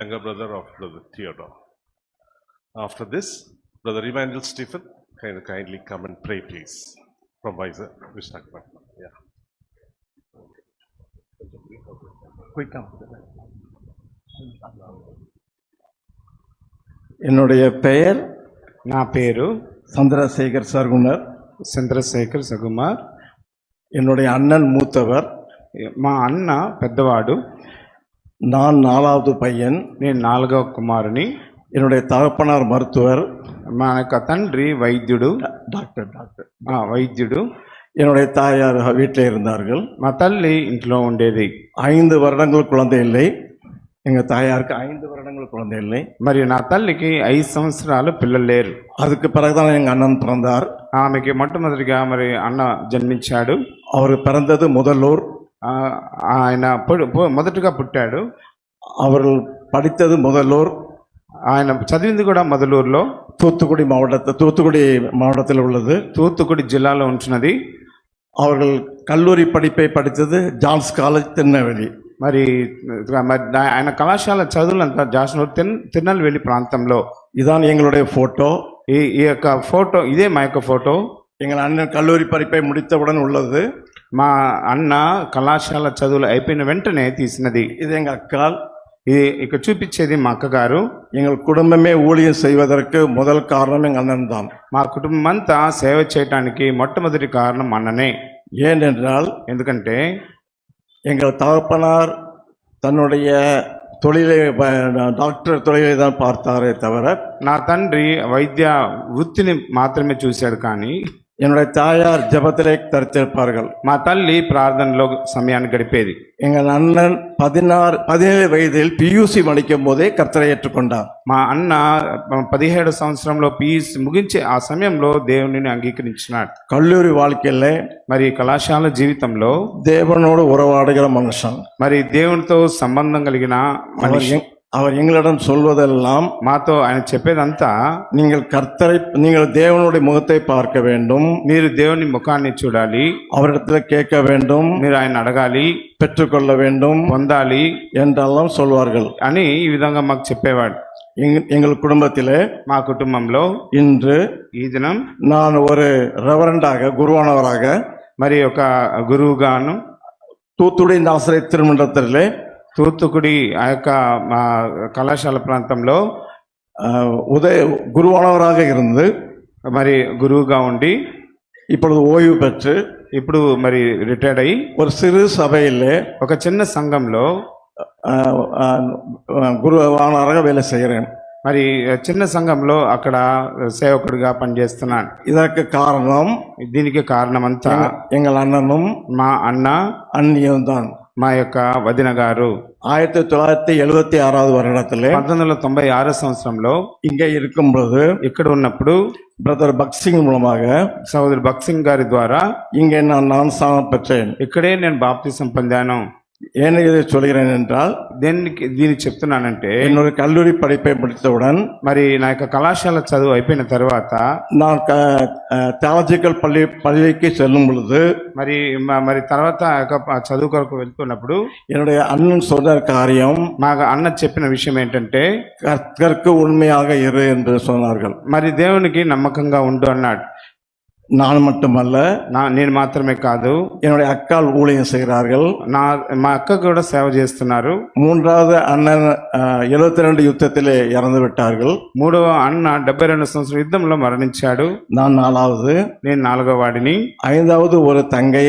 younger brother of Brother Theodore. After this, Brother Emmanuel Stephen, can you kindly come and pray, please, from Vizag, Vishakhapatnam. Yeah. என்னுடைய பெயர் నా పేరు சந்திரசேகர் சர்குணர் చంద్రశేఖర్ సగుమార్ என்னுடைய அண்ணன் மூத்தவர் మా అన్న పెద్దవాడు நான் நாலாவது பையன் నేను నాలుగవ కుమారుని என்னுடைய தகப்பனார் மருத்துவர் మా యొక్క తండ్రి వైద్యుడు டாக்டர் டாக்டர் ఆ, వైద్యుడు என்னுடைய தாயார் வீட்டில் இருந்தார்கள் మా తల్లి ఇంట్లో ఉండేది ஐந்து வருடங்கள் குழந்தை இல்லை எங்கள் தாயாருக்கு ஐந்து வருடங்கள் குழந்தை இல்லை మరి నా తల్లికి ఐదు సంవత్సరాలు పిల్లలు లేరు அதுக்கு பிறகுதான் எங்கள் அண்ணன் பிறந்தார் ఆమెకి మొట్టమొదటిగా మరి అన్న జన్మించాడు அவர் பிறந்தது முதலூர் ఆ, ఆయన పు- పు- మొదటగా పుట్టాడు அவர்கள் படித்தது முதலூர் ఆయన చదివింది కూడా మొదలూరులో தூத்துக்குடி மாவட்டத்தில் தூத்துக்குடி மாவட்டத்தில் உள்ளது తూత్తుకుడి జిల్లాలో ఉంటున్నది அவர்கள் கல்லூரி படிப்பை படித்தது ஜான்ஸ் காலேஜ் திருநெல்வேலி మరి మరి ఆయన కళాశాల చదువులంతా జాస్నూర్ తిన్ తిరునల్వేలి ప్రాంతంలో இதான் எங்களுடைய ஃபோட்டோ ఈ ఈ యొక్క ఫోటో ఇదే మా యొక్క ఫోటో எங்கள் அண்ணன் கல்லூரி படிப்பை முடித்தவுடன் உள்ளது మా అన్న కళాశాల చదువులు అయిపోయిన వెంటనే తీసినది இது எங்கள் அக்கால் ఇది ఇక్కడ చూపించేది మా అక్కగారు எங்கள் குடும்பமே ஊழியம் செய்வதற்கு முதல் காரணம் எங்கள் அண்ணன் தான் మా కుటుంబం అంతా సేవ చేయటానికి మొట్టమొదటి కారణం అన్ననే ஏனென்றால் ఎందుకంటే எங்கள் தகப்பனார் தன்னுடைய தொழிலை ப- டாக்டர் தொழிலை தான் பார்த்தாரே தவிர నా తండ్రి వైద్య వృత్తిని మాత్రమే చూశాడు కానీ என்னுடைய தாயார் ஜெபத்திலே தரித்திருப்பார்கள் మా తల్లి ప్రార్థనలో సమయాన్ని గడిపేది எங்கள் அண்ணன் பதினாறு பதினேழு வயதில் பியூசி படிக்கும் போதே கர்த்தரை ஏற்றுக்கொண்டார் మా అన్న పదిహేడు సంవత్సరంలో పీస్ ముగించే ఆ సమయంలో దేవునిని అంగీకరించినాడు கல்லூரி வாழ்க்கையில మరి కళాశాల జీవితంలో தேவனோடு உறவாடுகிற மனுஷன் మరి దేవునితో సంబంధం కలిగిన அவர் మనిషి எங்- அவர் எங்களிடம் சொல்வதெல்லாம் మాతో ఆయన చెప్పేదంతా நீங்கள் கர்த்தரை நீங்கள் தேவனுடைய முகத்தை பார்க்க வேண்டும் మీరు దేవుని ముఖాన్ని చూడాలి அவரிடத்தில் கேட்க வேண்டும் మీరు ఆయన అడగాలి பெற்றுக்கொள்ள வேண்டும் పొందాలి என்றெல்லாம் சொல்வார்கள் అని ఈ విధంగా మాకు చెప్పేవాడు எங்க- எங்கள் குடும்பத்திலே మా కుటుంబంలో இன்று ఈ దినం நான் ஒரு ரெவரண்டாக குருவானவராக మరి ఒక గురువుగాను தூத்துக்குடி இந்த ஆசிரியர் திருமண்டலத்திலே తూత్తుకుడి ఆ యొక్క మా కళాశాల ప్రాంతంలో அஹ், உதய குருவானவராக இருந்து మరి గురువుగా ఉండి இப்பொழுது ஓய்வு பெற்று ఇప్పుడు మరి రిటైర్డ్ అయ్యి ஒரு சிறு சபையிலே ఒక చిన్న సంఘంలో அஹ், அஹ், குருவானவராக வேலை செய்கிறேன் మరి చిన్న సంఘంలో అక్కడ సేవకుడిగా పనిచేస్తున్నాను இதற்கு காரணம் దీనికి కారణమంతా எங்கள் அண்ணனும் మా అన్న அண்ணியும் தான் మా యొక్క వదిన గారు ஆயிரத்தி தொள்ளாயிரத்தி எழுபத்தி ஆறாவது வருடத்திலே పంతొమ్మిది వందల తొంభై ఆరో సంవత్సరంలో இங்கே இருக்கும் பொழுது ఇక్కడ ఉన్నప్పుడు பிரதர் பக்சிங் மூலமாக సహోదరు భక్సింగ్ గారి ద్వారా இங்கே நான் நான் சாமம் பெற்றேன் ఇక్కడే నేను బాప్తిసం పొందాను ஏன் இதை சொல்கிறேன் என்றால் దేనికి దీన్ని చెప్తున్నానంటే என்னுடைய கல்லூரி படிப்பை முடித்தவுடன் మరి నా యొక్క కళాశాల చదువు అయిపోయిన తర్వాత நான் தியாலஜிக்கல் பள்ளி பள்ளிக்கு செல்லும் பொழுது మరి మ- మరి తర్వాత ఆ యొక్క ప- చదువు కొరకు వెళ్తున్నప్పుడు என்னுடைய அண்ணன் சொன்ன காரியம் మా అన్న చెప్పిన విషయం ఏంటంటే கர்த்தருக்கு உண்மையாக இரு என்று சொன்னார்கள் మరి దేవునికి నమ్మకంగా ఉండు అన్నాడు நான் மட்டுமல்ல నా నేను మాత్రమే కాదు என்னுடைய அக்கால் ஊழியம் செய்கிறார்கள் నా మా అక్క కూడా సేవ చేస్తున్నారు மூன்றாவது அண்ணன் எழுபத்தி ரெண்டு யுத்தத்திலே இறந்து விட்டார்கள் మూడవ అన్న డెబ్బై రెండు సంవత్సరం యుద్ధంలో మరణించాడు நான் நாலாவது నేను నాలుగో వాడిని ஐந்தாவது ஒரு தங்கை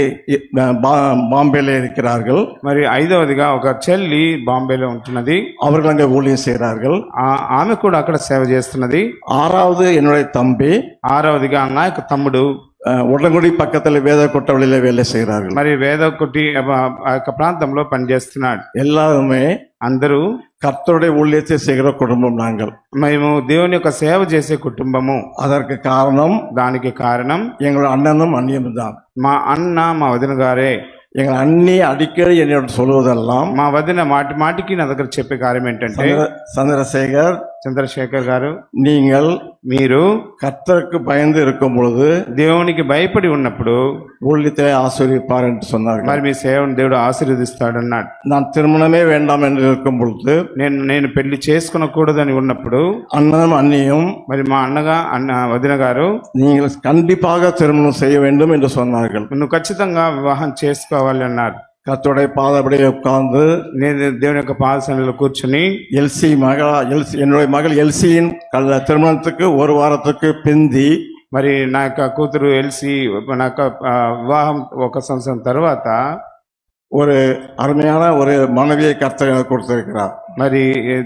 அஹ், பா- பாம்பேல இருக்கிறார்கள் మరి ఐదవదిగా ఒక చెల్లి బాంబేలో ఉంటున్నది அவர்கள் அங்கே ஊழியம் செய்கிறார்கள் ఆ- ఆమె కూడా అక్కడ సేవ చేస్తున్నది ஆறாவது என்னுடைய தம்பி ఆరవదిగా నా యొక్క తమ్ముడు அஹ், உடன்குடி பக்கத்தில் வேத கொட்டவழியில வேலை செய்கிறார்கள் మరి వేద కొట్టి ఆ యొక్క ప్రాంతంలో పనిచేస్తున్నాడు எல்லாருமே అందరూ கர்த்தருடைய ஊழியத்தை செய்கிற குடும்பம் நாங்கள் మేము దేవుని యొక్క సేవ చేసే కుటుంబము அதற்கு காரணம் దానికి కారణం எங்கள் அண்ணனும் அண்ணியும் தான் మా అన్న మా వదిన గారే எங்கள் அண்ணி அடிக்கடி என்னிடம் சொல்வதெல்லாம் మా వదిన మాటి మాటికి నా దగ్గర చెప్పే కార్యం ఏంటంటే சந்திர- சந்திரசேகர் చంద్రశేఖర్ గారు நீங்கள் మీరు கர்த்தருக்கு பயந்து இருக்கும் பொழுது దేవునికి భయపడి ఉన్నప్పుడు ஊழியத்தை ஆசிரியப்பார் என்று சொன்னார்கள் మరి మీ సేవను దేవుడు ఆశీర్వదిస్తాడన్నాడు நான் திருமணமே வேண்டாம் என்று இருக்கும் பொழுது నేను నేను పెళ్లి చేసుకునకూడదని ఉన్నప్పుడు அண்ணனும் அண்ணியும் మరి మా అన్నగా అన్న వదిన గారు நீங்கள் கண்டிப்பாக திருமணம் செய்ய வேண்டும் என்று சொன்னார்கள் నువ్వు ఖచ్చితంగా వివాహం చేసుకోవాలి అన్నారు கர்த்தருடைய பாதபடியே உட்கார்ந்து నేను దేవుని యొక్క పాదశనలో కూర్చుని எல்சி மகளா எல்சி என்னுடைய மகள் எல்சியின் கல்ல திருமணத்துக்கு ஒரு வாரத்துக்கு பிந்தி మరి నా యొక్క కూతురు ఎల్సి నా యొక్క ఆ, వివాహం ఒక సంవత్సరం తర్వాత ஒரு அருமையான ஒரு மனைவியை கர்த்தர் எனக்கு கொடுத்திருக்கிறார் మరి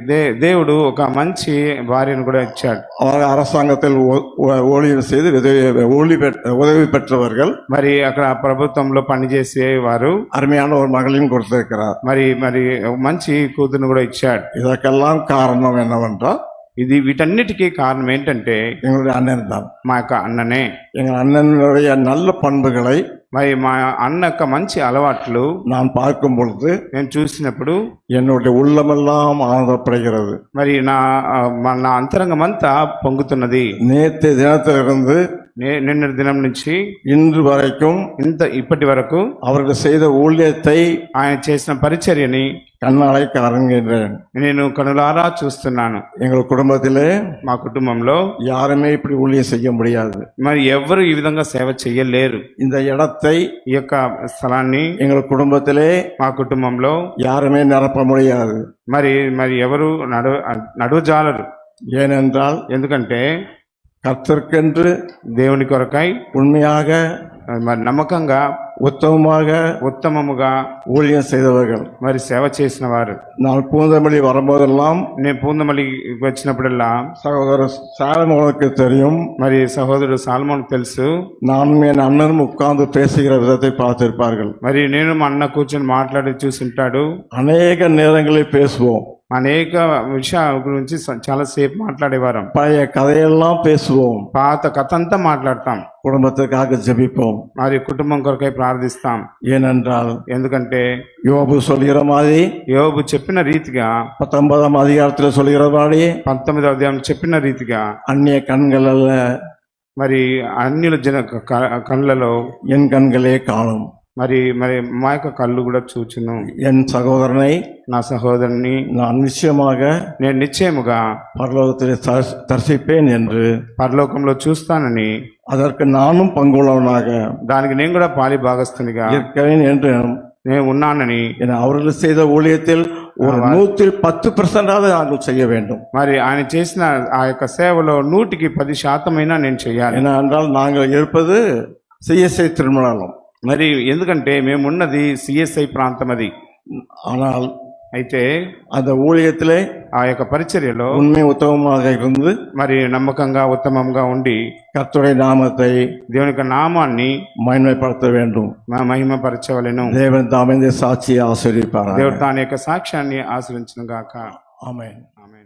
దే దేవుడు ఒక మంచి భార్యను కూడా ఇచ్చాడు அவர் அரசாங்கத்தில் ஊ- ஊ- ஊழியம் செய்து உதவி ஊழி பெற்ற உதவி பெற்றவர்கள் మరి అక్కడ ప్రభుత్వంలో పనిచేసే వారు அருமையான ஒரு மகளையும் கொடுத்திருக்கிறார் మరి మరి ఒక మంచి కూతురును కూడా ఇచ్చాడు இதற்கெல்லாம் காரணம் என்னவென்றால் ఇది వీటన్నిటికీ కారణం ఏంటంటే எங்களுடைய அண்ணன் தான் మా యొక్క అన్ననే எங்கள் அண்ணனுடைய நல்ல பண்புகளை మరి మా అన్న యొక్క మంచి అలవాట్లు நான் பார்க்கும் பொழுது నేను చూసినప్పుడు என்னுடைய உள்ளமெல்லாம் ஆனந்தப்படுகிறது మరి నా ఆ, మా- నా అంతరంగం అంతా పొంగుతున్నది நேற்று தினத்திலிருந்து నే- నిన్న దినం నుంచి இன்று வரைக்கும் ఇంత ఇప్పటి వరకు அவர்கள் செய்த ஊழியத்தை ఆయన చేసిన పరిచర్యని கண்ணாலை காண்கின்றேன் నేను కనులారా చూస్తున్నాను எங்கள் குடும்பத்திலே మా కుటుంబంలో யாருமே இப்படி ஊழியம் செய்ய முடியாது మరి ఎవరు ఈ విధంగా సేవ చెయ్యలేరు இந்த இடத்தை ఈ యొక్క స్థలాన్ని எங்கள் குடும்பத்திலே మా కుటుంబంలో யாருமே நிரப்ப முடியாது మరి మరి ఎవరు నడు నడువజాలరు ஏனென்றால் ఎందుకంటే கர்த்தர்க்கென்று దేవుని కొరకై உண்மையாக మరి నమ్మకంగా உத்தமமாக ఉత్తమముగా ஊழியம் செய்தவர்கள் మరి సేవ చేసిన వారు நான் பூந்தமல்லி வரும்போதெல்லாம் నేను పూర్ణమల్లి వచ్చినప్పుడల్లా சகோதரர் சாலமோனுக்கு தெரியும் మరి సహోదరుడు సాల్మోన్ తెలుసు நானும் என் அண்ணனும் உட்கார்ந்து பேசுகிற விதத்தை பார்த்திருப்பார்கள் మరి నేను మా అన్న కూర్చొని మాట్లాడి చూసుంటాడు அநேக நேரங்களில் பேசுவோம் అనేక విషయాల గురించి స- చాలాసేపు మాట్లాడేవారం பழைய கதையெல்லாம் பேசுவோம் పాత కథ అంతా మాట్లాడతాం குடும்பத்துக்காக ஜெபிப்போம் మరి కుటుంబం కొరకై ప్రార్థిస్తాం ஏனென்றால் ఎందుకంటే யோபு சொல்கிற மாதிரி యోబు చెప్పిన రీతిగా பத்தொன்பதாம் அதிகாரத்தில் சொல்கிற மாதிரி పంతొమ్మిదవ అధ్యాయం చెప్పిన రీతిగా அந்நிய கண்கள் அல்ல మరి అన్యుల జన క- కళ్ళలో என் கண்களே காணும் మరి మరి మా యొక్క కళ్ళు కూడా చూచును என் சகோதரனை నా సహోదరుని நான் நிச்சயமாக నేను నిశ్చయముగా பரலோகத்தில் தரிசி- தரிசிப்பேன் என்று పరలోకంలో చూస్తానని அதற்கு நானும் பங்குள்ளவனாக దానికి నేను కూడా పాలి భాగస్తునిగా இருக்கேன் என்று నేను ఉన్నానని என அவர்கள் செய்த ஊழியத்தில் ஒரு நூற்றில் பத்து பெர்சென்டாவது நாங்கள் செய்ய வேண்டும் మరి ఆయన చేసిన ఆ యొక్క సేవలో నూటికి పది శాతమైనా నేను చేయాలి ஏன்னா என்றால் நாங்கள் இருப்பது சிஎஸ்ஐ திருமணம் మరి ఎందుకంటే మేమున్నది సిఎస్ఐ ప్రాంతం అది ஆனால் అయితే அந்த ஊழியத்திலே ఆ యొక్క పరిచర్యలో உண்மை உத்தமமாக இருந்து మరి నమ్మకంగా ఉత్తమంగా ఉండి கர்த்தருடைய நாமத்தை దేవుని యొక్క నామాన్ని மகிமைப்படுத்த வேண்டும் మా మహిమపరచవలెను தேவன் தாமே இந்த சாட்சியை ஆசிரியப்பார் దేవుడు తాని యొక్క సాక్ష్యాన్ని ఆశ్రయించిన గాక ஆமென் ఆమేన్